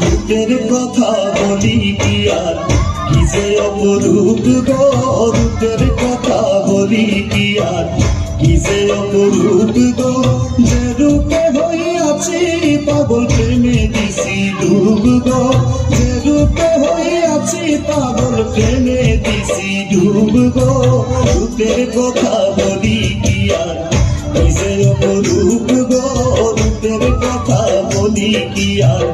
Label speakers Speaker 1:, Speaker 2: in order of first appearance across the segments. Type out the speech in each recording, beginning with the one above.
Speaker 1: রূপের কথা বলি কি আর? কি যে অপরূপ গো রূপের কথা বলি কি কি যে অপরূপ গো? যে রূপে হইয়াছি পাগল প্রেমে দিছি ডুব গো। যে রূপে হইয়াছি পাগল প্রেমে দিছি ডুব গো। রূপের কথা বলি কি আর? কি যে অপরূপ গো? রূপের কথা বলি কি আর?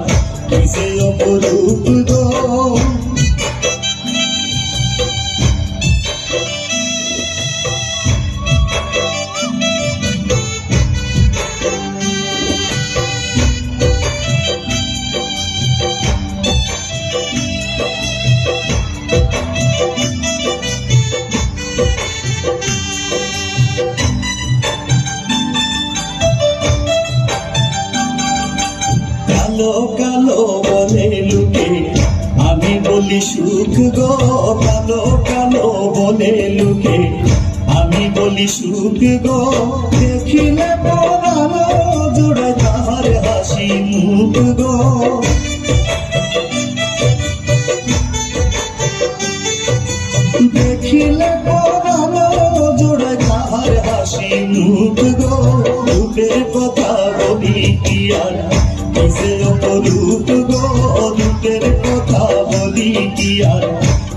Speaker 1: কিসে অপরূপ গো? কালো বলে লুকে। আমি বলি, সুখ গো, কালো কালো বলে লুকে। আমি বলি, সুখ গো দেখিলে পড়ানো জোড়ে তাহার হাসি মুখ গো। দেখিলে পড়ানো জোড়ে তাহার হাসি মুখ গো। রূপের কথা বলি কি আর কিসে অপরূপ গো রূপের কথা বলি কি আর?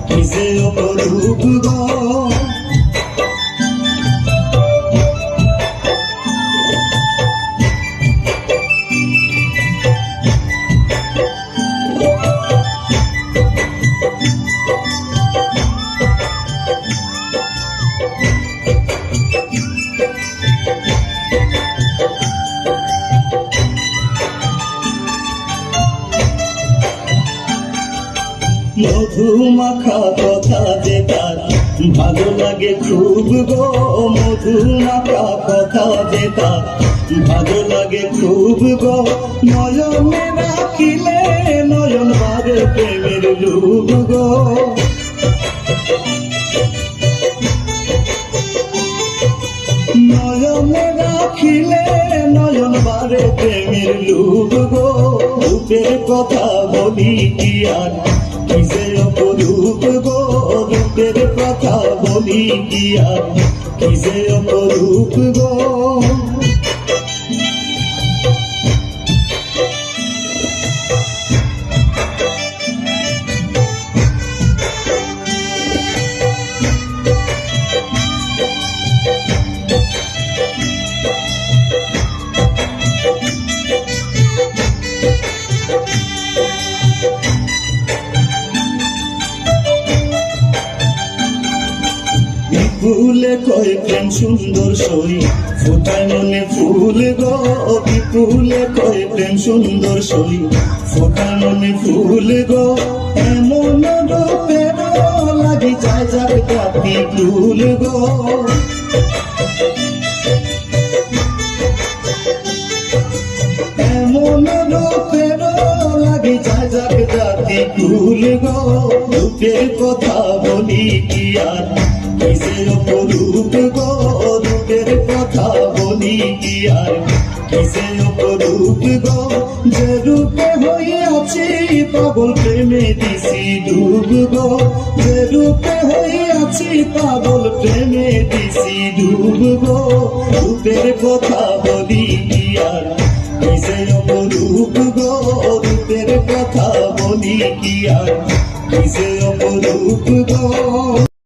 Speaker 1: কিসে অপরূপ গো মধু মাখা কথা যে তার। ভালো লাগে খুব গো মধু মাখা কথা যে তার। ভালো লাগে খুব গো নয়নে রাখিলে নয়ন বারে প্রেমের লুব গো। নয়নে রাখিলে নয়ন বারে প্রেমের লুব গো। রূপের কথা বলি কি আর? কিসে অপরূপ গো? রূপের কথা বলি আর? কিসে অপরূপ গো? ফুলে কয় প্রেম সুন্দর সই? ফোটায় মনে ফুল গো, বিপুলে কয় প্রেম সুন্দর সই? ফোটায় মনে ফুল গো, এমন রূপে লাগে যায় যাবে কাপি ফুল গো। ফুল গো রূপের কথা বলি কি আর? কিসে অপরূপ গো রূপের কথা বলি কি আর? কিসে অপরূপ গো, যে রূপে হইয়াছি পাগল প্রেমে দিছি ডুব গো। যে রূপে হইয়াছি পাগল প্রেমে দিছি ডুব গো। রূপের কথা বলি কি আর? কি আর কিসে অপরূপ গো